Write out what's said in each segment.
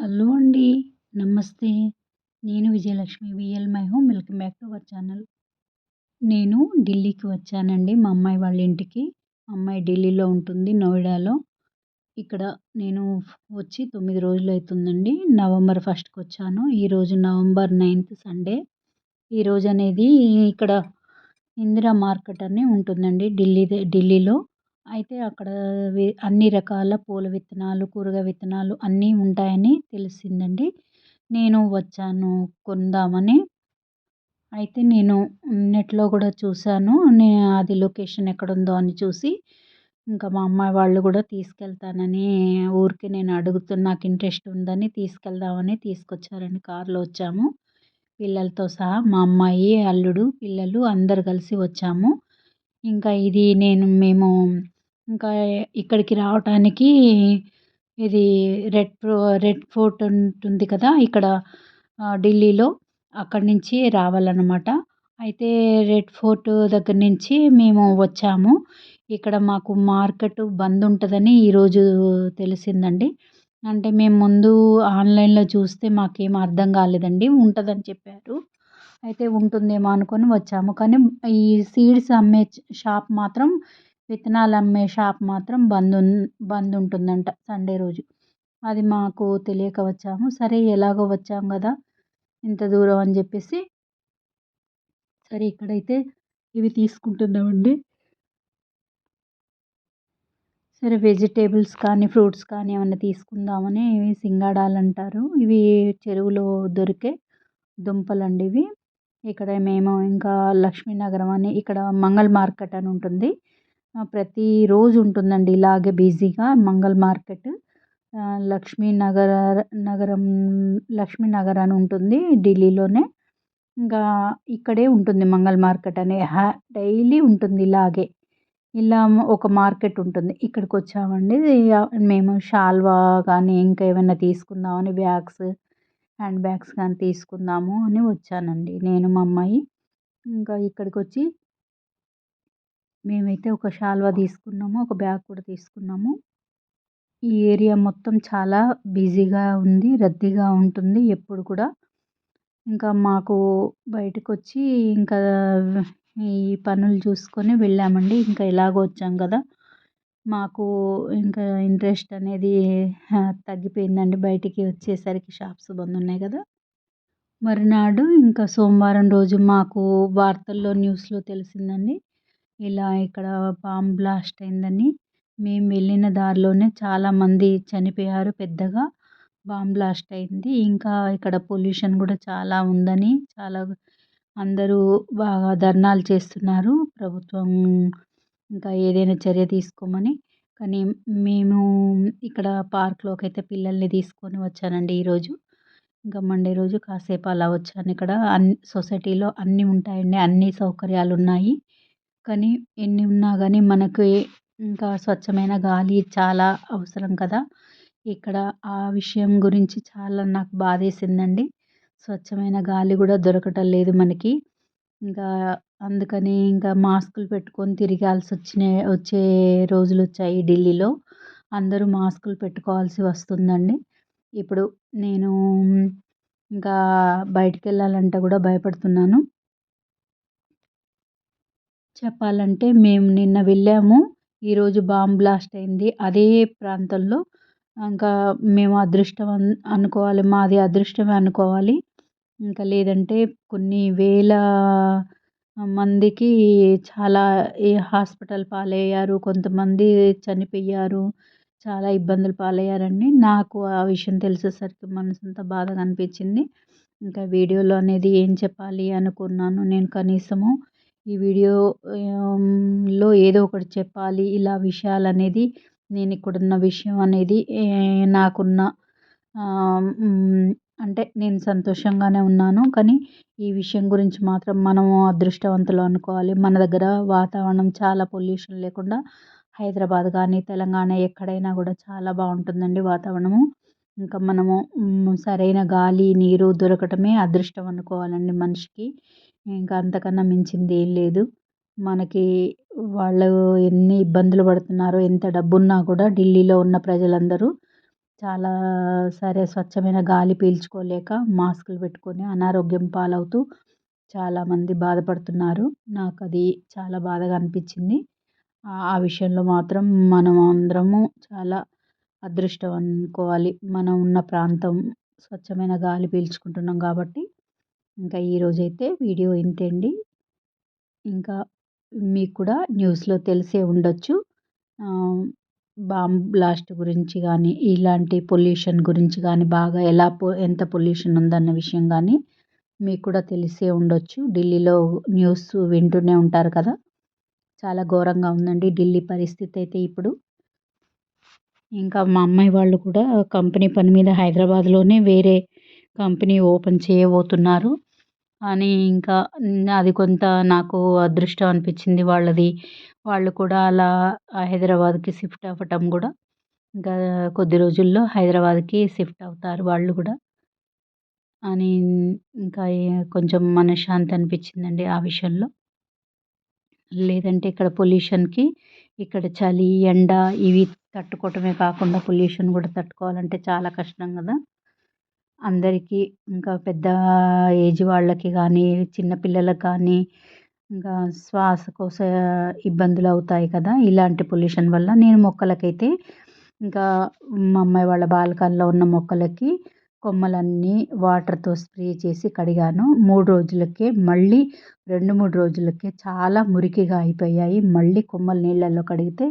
Hello అండి నమస్తే. నేను Vijayalakshmi V L my home. Welcome back to our channel. నేను ఢిల్లీకి వచ్చానండి. మా అమ్మాయి వాళ్ళ ఇంటికి. అమ్మాయి ఢిల్లీలో ఉంటుంది నోయిడాలో. ఇక్కడ నేను వచ్చి తొమ్మిది రోజులు అవుతుందండి. నవంబర్ ఫస్ట్కి వచ్చాను. ఈరోజు నవంబర్ నైన్త్ సండే. ఈరోజు అనేది ఇక్కడ ఇందిరా మార్కెట్ అని ఉంటుందండి ఢిల్లీ ఢిల్లీలో. అయితే అక్కడ అన్ని రకాల పూల విత్తనాలు కూరగాయ విత్తనాలు అన్నీ ఉంటాయని తెలిసిందండి. నేను వచ్చాను కొందామని. అయితే నేను నెట్లో కూడా చూశాను. నేను అది లొకేషన్ ఎక్కడుందో అని చూసి ఇంకా మా అమ్మాయి వాళ్ళు కూడా తీసుకెళ్తానని ఊరికే నేను అడుగుతున్న నాకు ఇంట్రెస్ట్ ఉందని తీసుకెళ్దామని తీసుకొచ్చారండి. కారులో వచ్చాము. పిల్లలతో సహా మా అమ్మాయి అల్లుడు పిల్లలు అందరు కలిసి వచ్చాము. ఇంకా ఇది నేను మేము ఇంకా ఇక్కడికి రావటానికి ఇది రెడ్ రెడ్ ఫోర్ట్ ఉంటుంది కదా ఇక్కడ ఢిల్లీలో. అక్కడి నుంచి రావాలన్నమాట. అయితే రెడ్ ఫోర్ట్ దగ్గర నుంచి మేము వచ్చాము. ఇక్కడ మాకు మార్కెట్ బంద్ ఉంటుందని ఈరోజు తెలిసిందండి. అంటే మేము ముందు ఆన్లైన్లో చూస్తే మాకేం అర్థం కాలేదండి. ఉంటుందని చెప్పారు. అయితే ఉంటుందేమో అనుకొని వచ్చాము. కానీ ఈ సీడ్స్ అమ్మే షాప్ మాత్రం విత్తనాలు అమ్మే షాప్ మాత్రం బంద్ బంద్ ఉంటుందంట సండే రోజు. అది మాకు తెలియక వచ్చాము. సరే ఎలాగో వచ్చాం కదా ఇంత దూరం అని చెప్పేసి. సరే ఇక్కడైతే ఇవి తీసుకుంటున్నామండి. సరే వెజిటేబుల్స్ కానీ ఫ్రూట్స్ కానీ ఏమైనా తీసుకుందామని ఇవి సింగాడాలు అంటారు. ఇవి చెరువులో దొరికే దుంపలండి ఇవి. ఇక్కడ మేము ఇంకా లక్ష్మీనగరం అని ఇక్కడ మంగళ మార్కెట్ అని ఉంటుంది. ప్రతిరోజు ఉంటుందండి ఇలాగే బిజీగా మంగళ మార్కెట్. లక్ష్మీనగర్ నగరం లక్ష్మీనగర్ అని ఉంటుంది ఢిల్లీలోనే. ఇంకా ఇక్కడే ఉంటుంది మంగళ మార్కెట్ అనే. హ్యా డైలీ ఉంటుంది ఇలాగే. ఇలా ఒక మార్కెట్ ఉంటుంది. ఇక్కడికి వచ్చామండి. మేము షాల్వా కానీ ఇంకా ఏమైనా తీసుకుందామని బ్యాగ్స్ హ్యాండ్ బ్యాగ్స్ కానీ తీసుకుందాము అని వచ్చానండి నేను మా అమ్మాయి. ఇంకా ఇక్కడికి వచ్చి మేమైతే ఒక శాల్వా తీసుకున్నాము ఒక బ్యాగ్ కూడా తీసుకున్నాము. ఈ ఏరియా మొత్తం చాలా బిజీగా ఉంది రద్దీగా ఉంటుంది ఎప్పుడు కూడా. ఇంకా మాకు బయటకు వచ్చి ఇంకా ఈ పనులు చూసుకొని వెళ్ళామండి. ఇంకా ఎలాగో వచ్చాం కదా. మాకు ఇంకా ఇంట్రెస్ట్ అనేది తగ్గిపోయిందండి. బయటికి వచ్చేసరికి షాప్స్ బంద్ ఉన్నాయి కదా. మరునాడు ఇంకా సోమవారం రోజు మాకు వార్తల్లో న్యూస్లో తెలిసిందండి. ఇలా ఇక్కడ బాంబ్ బ్లాస్ట్ అయిందని. మేము వెళ్ళిన దారిలోనే చాలామంది చనిపోయారు పెద్దగా. బాంబ్ బ్లాస్ట్ అయింది. ఇంకా ఇక్కడ పొల్యూషన్ కూడా చాలా ఉందని చాలా అందరూ బాగా ధర్నాలు చేస్తున్నారు. ప్రభుత్వం ఇంకా ఏదైనా చర్య తీసుకోమని. కానీ మేము ఇక్కడ పార్క్లోకి అయితే పిల్లల్ని తీసుకొని వచ్చానండి ఈరోజు. ఇంకా మండే రోజు కాసేపు అలా వచ్చాను. ఇక్కడ అన్ని సొసైటీలో అన్నీ ఉంటాయండి. అన్ని సౌకర్యాలు ఉన్నాయి. కానీ ఎన్ని ఉన్నా కానీ మనకు ఇంకా స్వచ్ఛమైన గాలి చాలా అవసరం కదా. ఇక్కడ ఆ విషయం గురించి చాలా నాకు బాధేసిందండి. స్వచ్ఛమైన గాలి కూడా దొరకటం లేదు మనకి. ఇంకా అందుకని ఇంకా మాస్కులు పెట్టుకొని తిరగాల్సి వచ్చిన వచ్చే రోజులు వచ్చాయి ఢిల్లీలో. అందరూ మాస్కులు పెట్టుకోవాల్సి వస్తుందండి. ఇప్పుడు నేను ఇంకా బయటికి వెళ్ళాలంటే కూడా భయపడుతున్నాను. చెప్పాలంటే మేము నిన్న వెళ్ళాము. ఈరోజు బాంబ్ బ్లాస్ట్ అయింది. అదే ప్రాంతంలో ఇంకా మేము అదృష్టం అనుకోవాలి. మాది అదృష్టమే అనుకోవాలి. ఇంకా లేదంటే కొన్ని వేల మందికి చాలా ఈ హాస్పిటల్ పాలయ్యారు. కొంతమంది చనిపోయారు. చాలా ఇబ్బందులు పాలయ్యారండి నాకు ఆ విషయం తెలిసేసరికి మనసంతా బాధగా అనిపించింది. ఇంకా వీడియోలో అనేది ఏం చెప్పాలి అనుకున్నాను నేను కనీసము. ఈ వీడియోలో ఏదో ఒకటి చెప్పాలి ఇలా విషయాలు అనేది నేను ఇక్కడున్న విషయం అనేది నాకున్న అంటే నేను సంతోషంగానే ఉన్నాను. కానీ ఈ విషయం గురించి మాత్రం మనము అదృష్టవంతులు అనుకోవాలి. మన దగ్గర వాతావరణం చాలా పొల్యూషన్ లేకుండా హైదరాబాద్ కానీ తెలంగాణ ఎక్కడైనా కూడా చాలా బాగుంటుందండి వాతావరణము. ఇంకా మనము సరైన గాలి నీరు దొరకటమే అదృష్టం అనుకోవాలండి మనిషికి. ఇంకా అంతకన్నా మించింది ఏం లేదు. మనకి వాళ్ళు ఎన్ని ఇబ్బందులు పడుతున్నారో ఎంత డబ్బున్నా కూడా ఢిల్లీలో ఉన్న ప్రజలందరూ చాలా సరే స్వచ్ఛమైన గాలి పీల్చుకోలేక మాస్కులు పెట్టుకొని అనారోగ్యం పాలవుతూ చాలామంది బాధపడుతున్నారు. నాకు అది చాలా బాధగా అనిపించింది. ఆ విషయంలో మాత్రం మనం అందరము చాలా అదృష్టం అనుకోవాలి. మనం ఉన్న ప్రాంతం స్వచ్ఛమైన గాలి పీల్చుకుంటున్నాం కాబట్టి ఇంకా ఈరోజైతే వీడియో ఇంతే అండి ఇంకా మీకు కూడా న్యూస్లో తెలిసే ఉండొచ్చు. బాంబ్ బ్లాస్ట్ గురించి కానీ ఇలాంటి పొల్యూషన్ గురించి కానీ బాగా ఎలా పొ ఎంత పొల్యూషన్ ఉందన్న విషయం కానీ మీకు కూడా తెలిసే ఉండొచ్చు. ఢిల్లీలో న్యూస్ వింటూనే ఉంటారు కదా. చాలా ఘోరంగా ఉందండి ఢిల్లీ పరిస్థితి అయితే ఇప్పుడు. ఇంకా మా అమ్మాయి వాళ్ళు కూడా కంపెనీ పని మీద హైదరాబాద్లోనే వేరే కంపెనీ ఓపెన్ చేయబోతున్నారు. అని ఇంకా అది కొంత నాకు అదృష్టం అనిపించింది వాళ్ళది. వాళ్ళు కూడా అలా హైదరాబాద్కి షిఫ్ట్ అవ్వటం కూడా ఇంకా కొద్ది రోజుల్లో హైదరాబాద్కి షిఫ్ట్ అవుతారు వాళ్ళు కూడా అని ఇంకా కొంచెం మనశ్శాంతి అనిపించిందండి ఆ విషయంలో. లేదంటే ఇక్కడ పొల్యూషన్కి ఇక్కడ చలి ఎండ ఇవి తట్టుకోవటమే కాకుండా పొల్యూషన్ కూడా తట్టుకోవాలంటే చాలా కష్టం కదా. అందరికీ ఇంకా పెద్ద ఏజ్ వాళ్ళకి కానీ చిన్నపిల్లలకి కానీ ఇంకా శ్వాసకోశ ఇబ్బందులు అవుతాయి కదా ఇలాంటి పొల్యూషన్ వల్ల. నేను మొక్కలకైతే ఇంకా మా అమ్మాయి వాళ్ళ బాల్కనీలో ఉన్న మొక్కలకి కొమ్మలన్నీ వాటర్తో స్ప్రే చేసి కడిగాను. మూడు రోజులకే మళ్ళీ రెండు మూడు రోజులకే చాలా మురికిగా అయిపోయాయి. మళ్ళీ కొమ్మలు నీళ్ళల్లో కడిగితే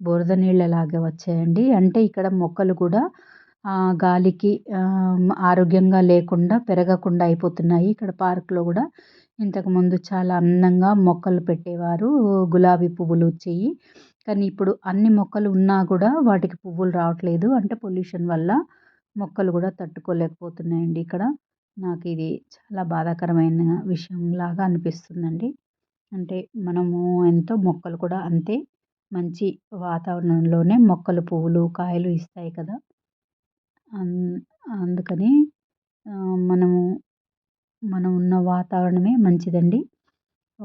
బురద నీళ్ళలాగే వచ్చాయండి. అంటే ఇక్కడ మొక్కలు కూడా గాలికి ఆరోగ్యంగా లేకుండా పెరగకుండా అయిపోతున్నాయి. ఇక్కడ పార్క్లో కూడా ఇంతకుముందు చాలా అందంగా మొక్కలు పెట్టేవారు. గులాబీ పువ్వులు వచ్చేవి కానీ ఇప్పుడు అన్ని మొక్కలు ఉన్నా కూడా వాటికి పువ్వులు రావట్లేదు. అంటే పొల్యూషన్ వల్ల మొక్కలు కూడా తట్టుకోలేకపోతున్నాయండి ఇక్కడ. నాకు ఇది చాలా బాధాకరమైన విషయంలాగా అనిపిస్తుందండి. అంటే మనము ఎంతో మొక్కలు కూడా అంతే మంచి వాతావరణంలోనే మొక్కలు పువ్వులు కాయలు ఇస్తాయి కదా. అందుకని మనము మనం ఉన్న వాతావరణమే మంచిదండి.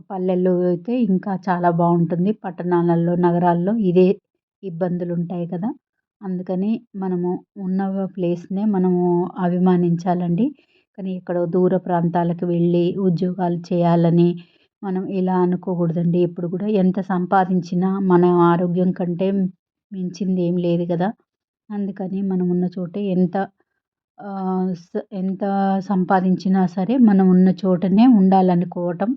పల్లెల్లో అయితే ఇంకా చాలా బాగుంటుంది. పట్టణాలలో నగరాల్లో ఇదే ఇబ్బందులు ఉంటాయి కదా. అందుకని మనము ఉన్న ప్లేస్నే మనము అభిమానించాలండి. కానీ ఎక్కడో దూర ప్రాంతాలకు వెళ్ళి ఉద్యోగాలు చేయాలని మనం ఇలా అనుకోకూడదండి. ఎప్పుడు కూడా ఎంత సంపాదించినా మన ఆరోగ్యం కంటే మించింది ఏం లేదు కదా. అందుకని మనం ఉన్న చోటే ఎంత ఎంత సంపాదించినా సరే మనం ఉన్న చోటనే ఉండాలనుకోవటం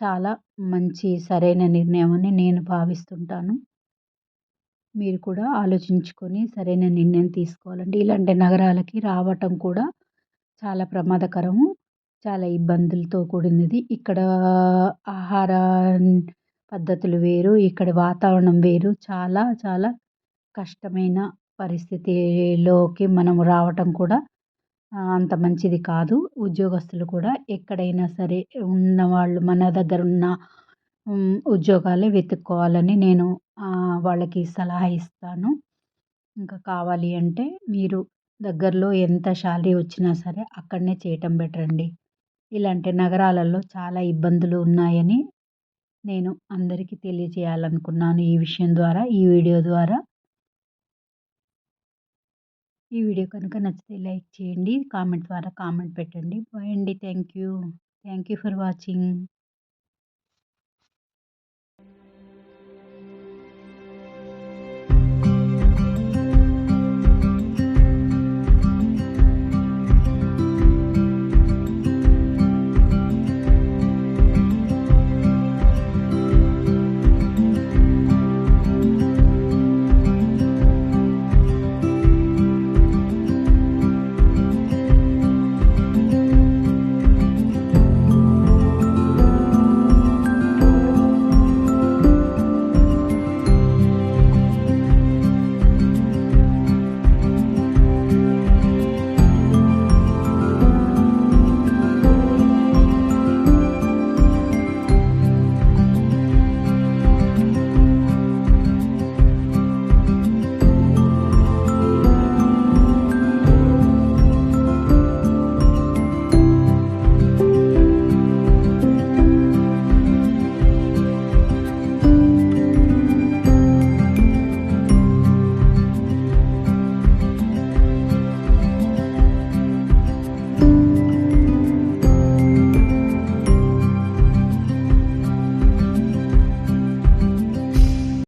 చాలా మంచి సరైన నిర్ణయం అని నేను భావిస్తుంటాను. మీరు కూడా ఆలోచించుకొని సరైన నిర్ణయం తీసుకోవాలండి. ఇలాంటి నగరాలకి రావటం కూడా చాలా ప్రమాదకరము చాలా ఇబ్బందులతో కూడినది. ఇక్కడ ఆహార పద్ధతులు వేరు ఇక్కడ వాతావరణం వేరు చాలా చాలా కష్టమైన పరిస్థితిలోకి మనం రావటం కూడా అంత మంచిది కాదు. ఉద్యోగస్తులు కూడా ఎక్కడైనా సరే ఉన్నవాళ్ళు మన దగ్గర ఉన్న ఉద్యోగాలే వెతుక్కోవాలని నేను వాళ్ళకి సలహా ఇస్తాను. ఇంకా కావాలి అంటే మీరు దగ్గరలో ఎంత శాలరీ వచ్చినా సరే అక్కడనే చేయటం బెటర్ అండి. ఇలాంటి నగరాలలో చాలా ఇబ్బందులు ఉన్నాయని నేను అందరికీ తెలియజేయాలనుకున్నాను ఈ విషయం ద్వారా ఈ వీడియో ద్వారా. ఈ వీడియో కనుక నచ్చితే లైక్ చేయండి కామెంట్ ద్వారా కామెంట్ పెట్టండి. బాయ్ అండి. Thank you thank you for watching